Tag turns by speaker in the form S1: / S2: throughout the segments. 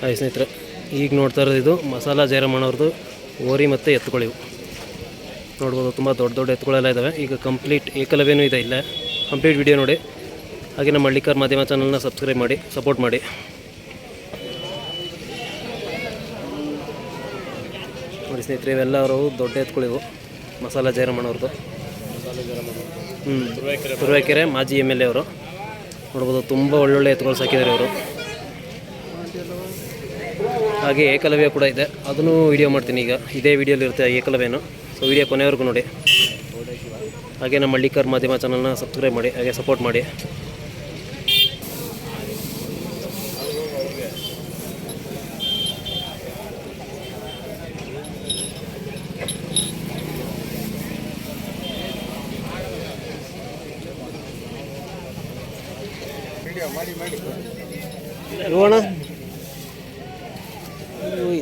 S1: Hi ಸ್ನೇಹಿತರೆ, ಈಗ ನೋಡ್ತಾ ಇರೋದು ಇದು ಮಸಾಲ ಜಯರಾಮಣ್ಣವ್ರದ್ದು ಓರಿ ಮತ್ತು ಎತ್ತುಗಳಿವು ನೋಡ್ಬೋದು ತುಂಬ ದೊಡ್ಡ ದೊಡ್ಡ ಎತ್ತುಗಳೆಲ್ಲ ಇದ್ದಾವೆ ಈಗ ಕಂಪ್ಲೀಟ್ ಏಕಲವೇನೂ ಇದೆ ಇಲ್ಲ. ಕಂಪ್ಲೀಟ್ ವಿಡಿಯೋ ನೋಡಿ. ಹಾಗೆ ನಮ್ಮ ಹಳ್ಳಿಕಾರ್ ಮಾಧ್ಯಮ ಚಾನಲ್ನ ಸಬ್ಸ್ಕ್ರೈಬ್ ಮಾಡಿ ಸಪೋರ್ಟ್ ಮಾಡಿ. ನೋಡಿ ಸ್ನೇಹಿತರೆ, ಇವೆಲ್ಲ ಅವರು ದೊಡ್ಡ ಎತ್ತುಗಳಿವು ಮಸಾಲ ಜಯರಾಮಣ್ಣವ್ರದ್ದು ಹ್ಞೂ ತುರುವೇಕೆರೆ ಮಾಜಿ ಎಂ ಎಲ್ ಎ ಅವರು. ನೋಡ್ಬೋದು ತುಂಬ ಒಳ್ಳೊಳ್ಳೆ ಎತ್ತುಗಳು ಸಾಕಿದ್ದಾರೆ ಅವರು ಹಾಗೆ ಏಕಲವ್ಯ ಕೂಡ ಇದೆ. ಅದನ್ನು ವೀಡಿಯೋ ಮಾಡ್ತೀನಿ ಈಗ. ಇದೇ ವಿಡಿಯೋಲಿ ಇರುತ್ತೆ ಏಕಲವ್ಯನು. ಸೊ ವಿಡಿಯೋ ಕೊನೆವರೆಗೂ ನೋಡಿ. ಹಾಗೆ ನಮ್ಮ ಹಳ್ಳಿಕರ್ ಮಾಧ್ಯಮ ಚಾನಲ್ನ ಸಬ್ಸ್ಕ್ರೈಬ್ ಮಾಡಿ, ಹಾಗೆ ಸಪೋರ್ಟ್ ಮಾಡಿ. ನೋಡಿ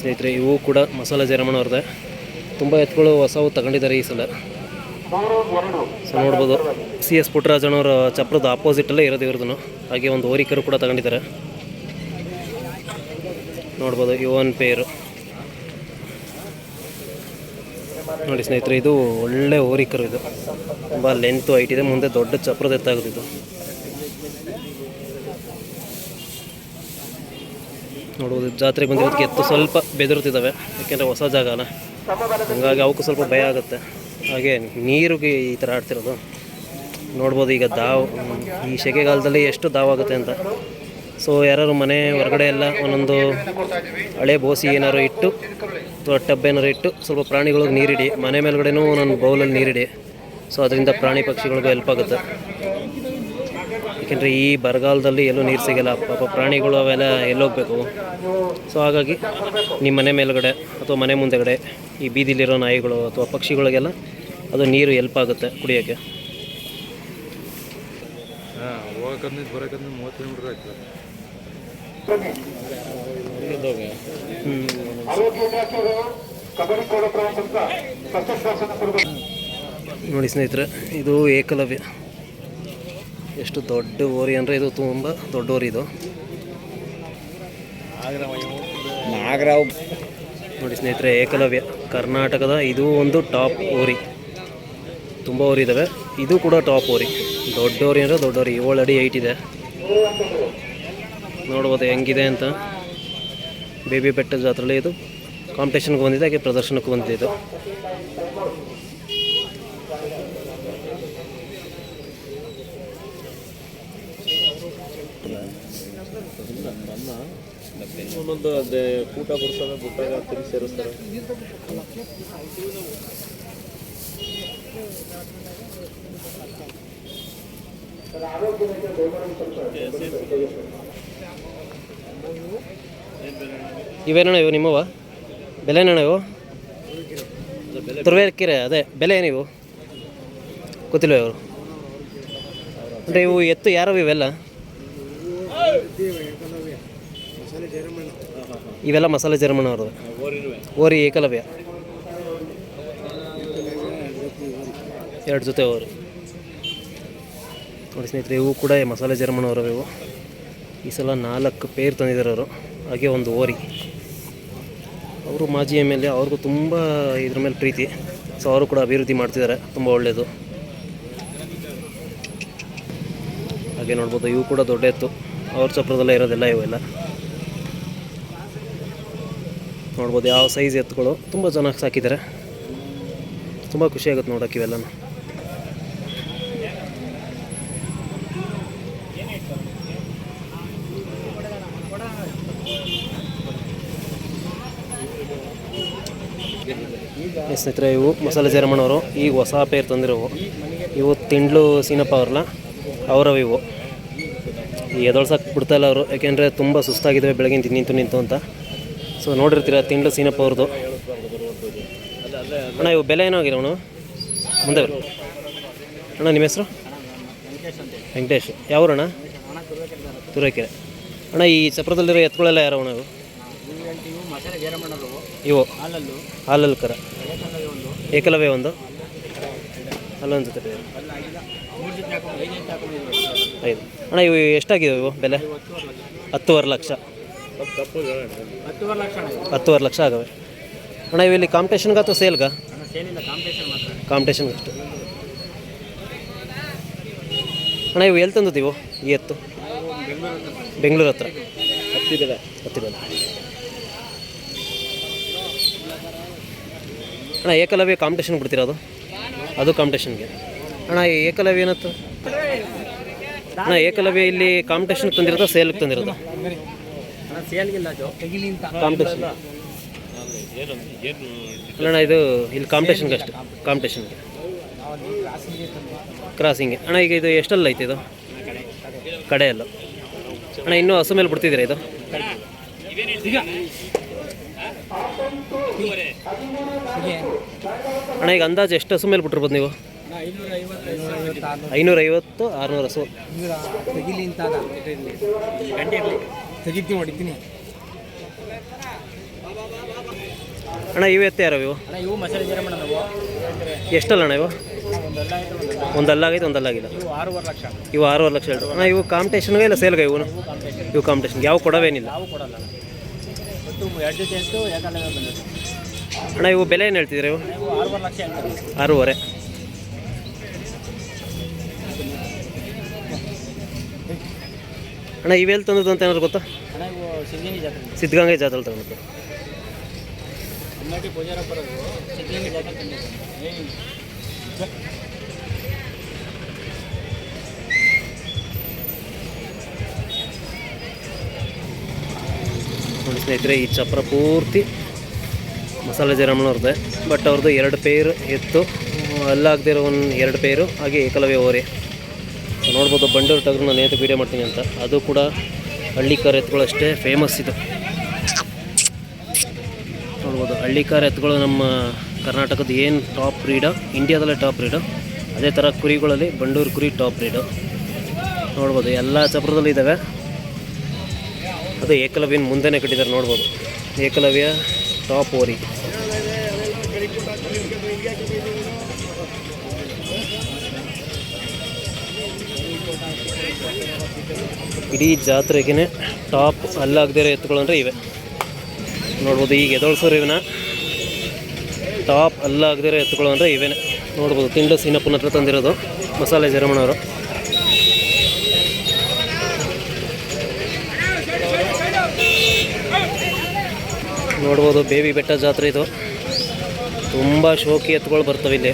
S1: ಸ್ನೇಹಿತರೆ, ಇವು ಕೂಡ ಮಸಾಲ ಜಯರಮಣ್ಣವ್ರದ್ದೆ ತುಂಬ ಎತ್ತುಗಳು ಹೊಸವು ತಗೊಂಡಿದ್ದಾರೆ ಈ ಸಲ. ಸೊ ನೋಡ್ಬೋದು, ಸಿ ಎಸ್ ಪುಟ್ಟರಾಜನವರ ಚಪ್ರದ ಆಪೋಸಿಟಲ್ಲೇ ಇರೋದು ಇವ್ರದ್ದು ಹಾಗೆ ಒಂದು ಓರಿಕರು ಕೂಡ ತಗೊಂಡಿದ್ದಾರೆ. ನೋಡ್ಬೋದು ಯುವನ್ ಪೇರು ನೋಡಿ ಸ್ನೇಹಿತರೆ, ಇದು ಒಳ್ಳೆ ಓರಿಕರು ಇದು. ತುಂಬ ಲೆಂತು ಇದೆ, ಮುಂದೆ ದೊಡ್ಡ ಚಪ್ರದ ಎತ್ತಾಗುತ್ತೆ ಇದು. ನೋಡ್ಬೋದು ಜಾತ್ರೆಗೆ ಬಂದಿರೋದಕ್ಕೆ ಎತ್ತು ಸ್ವಲ್ಪ ಬೆದರುತ್ತಿದ್ದಾವೆ, ಯಾಕೆಂದರೆ ಹೊಸ ಜಾಗ ಅಲ್ಲ ಹಂಗಾಗಿ ಅವಕ್ಕೂ ಸ್ವಲ್ಪ ಭಯ ಆಗುತ್ತೆ. ಹಾಗೆ ನೀರಿಗೆ ಈ ಥರ ಆಡ್ತಿರೋದು. ನೋಡ್ಬೋದು ಈಗ ದಾವ್, ಈ ಸೆಕೆಗಾಲದಲ್ಲಿ ಎಷ್ಟು ದಾವ್ ಆಗುತ್ತೆ ಅಂತ. ಸೊ ಯಾರು ಮನೆ ಹೊರಗಡೆ ಎಲ್ಲ ಒಂದೊಂದು ಹಳೆ ಬೋಸಿ ಏನಾದ್ರು ಇಟ್ಟು ಅಥವಾ ಟಬ್ ಏನಾರು ಇಟ್ಟು ಸ್ವಲ್ಪ ಪ್ರಾಣಿಗಳಿಗೆ ನೀರಿಡಿ. ಮನೆ ಮೇಲ್ಗಡೆನೂ ನಾನು ಬೌಲಲ್ಲಿ ನೀರಿಡಿ. ಸೊ ಅದರಿಂದ ಪ್ರಾಣಿ ಪಕ್ಷಿಗಳಿಗೂ ಹೆಲ್ಪ್ ಆಗುತ್ತೆ. ಯಾಕೆಂದರೆ ಈ ಬರಗಾಲದಲ್ಲಿ ಎಲ್ಲೂ ನೀರು ಸಿಗಲ್ಲ. ಪಾಪ ಪ್ರಾಣಿಗಳು ಅವೆಲ್ಲ ಎಲ್ಲೋಗ್ಬೇಕು. ಸೊ ಹಾಗಾಗಿ ನಿಮ್ಮ ಮನೆ ಮೇಲ್ಗಡೆ ಅಥವಾ ಮನೆ ಮುಂದೆಗಡೆ ಈ ಬೀದಿಲಿರೋ ನಾಯಿಗಳು ಅಥವಾ ಪಕ್ಷಿಗಳಿಗೆಲ್ಲ ಅದು ನೀರು ಹೆಲ್ಪ್ ಆಗುತ್ತೆ ಕುಡಿಯೋಕ್ಕೆ.
S2: ಮೂವತ್ತು ಆಗ್ತದೆ
S1: ನೋಡಿ ಸ್ನೇಹಿತರೆ, ಇದು ಏಕಲವ್ಯ. ಎಷ್ಟು ದೊಡ್ಡ ಓರಿ ಅಂದರೆ ಇದು ತುಂಬ ದೊಡ್ಡ ಓರಿ ಇದು.
S2: ನಾಗರಾವ್.
S1: ನೋಡಿ ಸ್ನೇಹಿತರೆ, ಏಕಲವ್ಯ. ಕರ್ನಾಟಕದ ಇದು ಒಂದು ಟಾಪ್ ಓರಿ. ತುಂಬ ಓರಿ ಇದ್ದಾವೆ ಇದು ಕೂಡ ಟಾಪ್ ಓರಿ. ದೊಡ್ಡ ಓರಿ ಅಂದರೆ ದೊಡ್ಡ ಓರಿ. ಏಳು ಅಡಿ ಇದೆ. ನೋಡ್ಬೋದು ಹೆಂಗಿದೆ ಅಂತ. ಬೇಬಿ ಬೆಟ್ಟ ಜಾತ್ರೆಯಲ್ಲಿ ಇದು ಕಾಂಪಿಟೇಷನ್ಗೆ ಬಂದಿದೆ, ಹಾಗೆ ಪ್ರದರ್ಶನಕ್ಕೂ ಬಂದಿದೆ ಇದು.
S2: ಒಂದೊಂದು ಅದೇ ಕೂಟ ಬರ್ತಾರೆ ಬಿಟ್ಟಾಗ ತಿರುಗಿ ಸೇರಿಸ್ತಾರೆ
S1: ಇವೇನಣ್ಣ ಇವು ನಿಮ್ಮವ? ಬೆಲೆನಣ್ಣ ಇವು? ತುರುವೇಕೆರೆ ಅದೇ. ಬೆಲೆ ಏನಿವು ಗೊತ್ತಿಲ್ವ ಇವರು? ಅಂದರೆ ಇವು ಎತ್ತು ಯಾರವು ಇವೆಲ್ಲ? ಇವೆಲ್ಲ ಮಸಾಲೆ ಜರ್ಮನ್ ಅವ್ರದ್ದು. ಓರಿ ಏಕಲವ್ಯ. ಎರಡು ಜೊತೆ ಅವರು ನೋಡಿ ಸ್ನೇಹಿತರೆ, ಇವು ಕೂಡ ಮಸಾಲೆ ಜರ್ಮನ್ ಅವರವು ಇವು. ಈ ಸಲ ನಾಲ್ಕು ಪೇರ್ ತಂದಿದ್ದಾರೆ ಅವರು. ಹಾಗೆ ಒಂದು ಓರಿ. ಅವರು ಮಾಜಿ ಎಂ ಎಲ್ ಎ, ಅವ್ರಿಗೂ ತುಂಬ ಇದ್ರ ಮೇಲೆ ಪ್ರೀತಿ. ಸೊ ಅವರು ಕೂಡ ಅಭಿವೃದ್ಧಿ ಮಾಡ್ತಿದ್ದಾರೆ, ತುಂಬ ಒಳ್ಳೆಯದು ಹಾಗೆ ನೋಡ್ಬೋದು, ಇವು ಕೂಡ ದೊಡ್ಡ ಎತ್ತು. ಅವ್ರ ಚಪ್ರದಲ್ಲೇ ಇರೋದೆಲ್ಲ ಇವೆಲ್ಲ ನೋಡ್ಬೋದು, ಯಾವ ಸೈಜ್ ಎತ್ತುಗಳು, ತುಂಬ ಚೆನ್ನಾಗಿ ಸಾಕಿದ್ದಾರೆ. ತುಂಬ ಖುಷಿಯಾಗುತ್ತೆ ನೋಡೋಕೆ ಇವೆಲ್ಲನೂ. ಸ್ನೇಹಿತರೆ, ಇವು ಮಸಾಲೆ ಜರಮಣ್ಣವರು ಈಗ ಹೊಸ ಪೇರ್ ತಂದಿರೋವು. ಇವು ತಿಂಡ್ಲು ಸೀನಪ್ಪ ಅವ್ರಲ್ಲ, ಅವರವು ಇವು. ಈ ಎದೊಳ್ಸಕ್ಕೆ ಬಿಡ್ತಾಯಿಲ್ಲ ಅವರು, ಯಾಕೆಂದರೆ ತುಂಬ ಸುಸ್ತಾಗಿದ್ದಾವೆ ಬೆಳಗಿನ ನಿಂತು ನಿಂತು ಅಂತ. ಸೊ ನೋಡಿರ್ತೀರ, ತಿಂಡ್ಲು ಸೀನಪ್ಪ ಅವ್ರದ್ದು. ಅಣ್ಣ, ಇವು ಬೆಲೆ ಏನೋ ಆಗಿದೆ ಅವನು? ಮುಂದೆ ಬರು. ಅಣ್ಣ, ನಿಮ್ಮ ಹೆಸರು? ವೆಂಕಟೇಶ್. ಯಾವೂರಣ್ಣ? ತುರಕೆರೆ. ಅಣ್ಣ, ಈ ಚಪ್ರದಲ್ಲಿರೋ ಎತ್ತುಗಳೆಲ್ಲ ಯಾರು ಇವು?
S2: ಇವು. ಹಾಲಲ್ಲು.
S1: ಕರ.
S2: ಏಕಂದ್ರೆ ಒಂದು.
S1: ಅಲ್ಲೊಂದು ಜೊತೆ
S2: ಐದು.
S1: ಅಣ್ಣ ಇವು ಎಷ್ಟಾಗಿದೆ ಇವು ಬೆಲೆ? ಹತ್ತುವರೆ ಲಕ್ಷ.
S2: ಹತ್ತುವರೆ ಲಕ್ಷ.
S1: ಆಗವೆ. ಅಣ್ಣ ಇವು ಇಲ್ಲಿ ಕಾಂಪಿಟೇಷನ್ಗೆ ಅಥವಾ ಸೇಲ್ಗ ಕಾಂಪಿಟೇಷನ್ಗೆ ಅಷ್ಟು. ಅಣ್ಣ ಇವು ಎಲ್ಲಿ ತಂದದ್ದು ಇವು? ಈ ಎತ್ತು?
S2: ಬೆಂಗಳೂರು
S1: ಹತ್ರ.
S2: ಹತ್ತಿರದ
S1: ಹತ್ತಿರ ಅಣ್ಣ, ಏಕಲವ್ಯ ಕಾಂಪಿಟೇಷನ್ ಬಿಡ್ತಿರೋದು ಅದು? ಅದು ಕಾಂಪಿಟೇಷನ್ಗೆ ಅಣ್ಣ ಏಕಲವ್ಯ ಏನತ್ತು? ಅಣ್ಣ, ಏಕಲವ್ಯ ಇಲ್ಲಿ ಕಾಂಪಿಟೇಷನ್ ತಂದಿರೋದು ಸೇಲ್ಗೆ ತಂದಿರೋದು? ಕಾಂಪಿಟೇಷನ್ ಅಣ್ಣ, ಇದು ಇಲ್ಲಿ ಕಾಂಪಿಟೇಷನ್ಗೆ ಅಷ್ಟು ಕಾಂಪಿಟೇಷನ್ಗೆ ಕ್ರಾಸಿಂಗ್ ಅಣ್ಣ, ಈಗ ಇದು ಎಷ್ಟಲ್ಲ ಐತೆ ಇದು? ಕಡೆ ಅಲ್ಲ ಅಣ್ಣ, ಇನ್ನೂ ಹಸು ಮೇಲೆ ಬಿಡ್ತಿದ್ದೀರಾ ಇದು? ಅಣ್ಣ, ಈಗ ಅಂದಾಜು ಎಷ್ಟು ಹಸು ಮೇಲೆ ಬಿಟ್ಟಿರ್ಬೋದು ನೀವು? ಐನೂರೈವತ್ತು, ಆರುನೂರು ಹಸು. ಅಣ್ಣ, ಇವು ಎತ್ತ ಯಾರವು ಇವು? ಎಷ್ಟಲ್ಲ ಅಣ್ಣ ಇವು? ಒಂದಲ್ಲಾಗೈತೆ, ಒಂದಲ್ಲಾಗಿಲ್ಲ.
S2: ಇವು ಆರೂವರೆ ಲಕ್ಷ
S1: ಹೇಳ್ರು. ಅಣ್ಣ, ಇವು ಕಾಂಪಿಟೇಷನ್ಗೆ ಇಲ್ಲ ಸೇಲ್ಗೆ ಇವು? ಇವು ಕಾಂಪಿಟೇಷನ್ಗೆ ಯಾವ ಕೊಡವೇನಿಲ್ಲ.
S2: ಎರಡು ಜೊತೆ ಬಂದದ್ದು
S1: ಅಣ್ಣ ಇವು ಬೆಲೆ ಏನು ಹೇಳ್ತಿದ್ದೀರಾ ಇವು?
S2: ಆರೂವರೆ.
S1: ಅಣ್ಣ ಇವೆಲ್ಲಿ ತಂದದ್ದು ಅಂತ ಏನಾದ್ರು ಗೊತ್ತಾ?
S2: ಸಿದ್ಧಗಂಗೆ ಜಾತ್ರೆ.
S1: ತಗೊಂಡು ಸ್ನೇಹಿತರೆ ಈ ಚಪ್ರ ಪೂರ್ತಿ ಮಸಾಲೆ ಜಯರಾಮನವ್ರದ್ದೆ. ಬಟ್ ಅವ್ರದ್ದು ಎರಡು ಪೇರು ಎತ್ತು. ಅಲ್ಲಾಗದಿರೋ ಒಂದು ಎರಡು ಪೇರು ಹಾಗೆ ಏಕಲವ್ಯ ಓರೆ. ನೋಡ್ಬೋದು ಬಂಡೂರು ಟಗರು ನಾನು ಏತು ವೀಡಿಯೋ ಮಾಡ್ತೀನಿ ಅಂತ. ಅದು ಕೂಡ ಹಳ್ಳಿಕಾರ ಎತ್ತುಗಳು ಅಷ್ಟೇ ಫೇಮಸ್ ಇದು. ನೋಡ್ಬೋದು ಹಳ್ಳಿಕಾರ ಎತ್ತುಗಳು ನಮ್ಮ ಕರ್ನಾಟಕದ ಏನು ಟಾಪ್ ಬ್ರೀಡು ಇಂಡಿಯಾದಲ್ಲೇ ಟಾಪ್ ಬ್ರೀಡು ಅದೇ ಥರ ಕುರಿಗಳಲ್ಲಿ ಬಂಡೂರು ಕುರಿ ಟಾಪ್ ರೀಡು ನೋಡ್ಬೋದು ಎಲ್ಲ ಚಪ್ರದಲ್ಲಿ ಇದ್ದಾವೆ ಅದು ಏಕಲವ್ಯನ ಮುಂದೆನೇ ಕಟ್ಟಿದ್ದಾರೆ ನೋಡ್ಬೋದು. ಏಕಲವ್ಯ ಟಾಪ್ ಓರಿ. ಇಡೀ ಜಾತ್ರೆಗೆ ಟಾಪ್ ಅಲ್ಲಾಗದಿರೋ ಎತ್ತುಗಳು ಅಂದರೆ ಇವೆ. ನೋಡ್ಬೋದು ಈಗ ಎದೋಳ್ಸೋರು ಇವನ. ಟಾಪ್ ಅಲ್ಲಾಗದಿರೋ ಎತ್ತುಗಳು ಅಂದರೆ ಇವೇನೆ. ನೋಡ್ಬೋದು ತಿಂಡು ಸೀನಪ್ಪನ ಹತ್ರ ತಂದಿರೋದು ಮಸಾಲೆ ಜರಮಣವರು ನೋಡ್ಬೋದು ಬೇಬಿ ಬೆಟ್ಟ ಜಾತ್ರೆ ಇದು. ತುಂಬ ಶೋಕಿ ಎತ್ತುಗಳು ಬರ್ತವೆ ಇಲ್ಲಿ.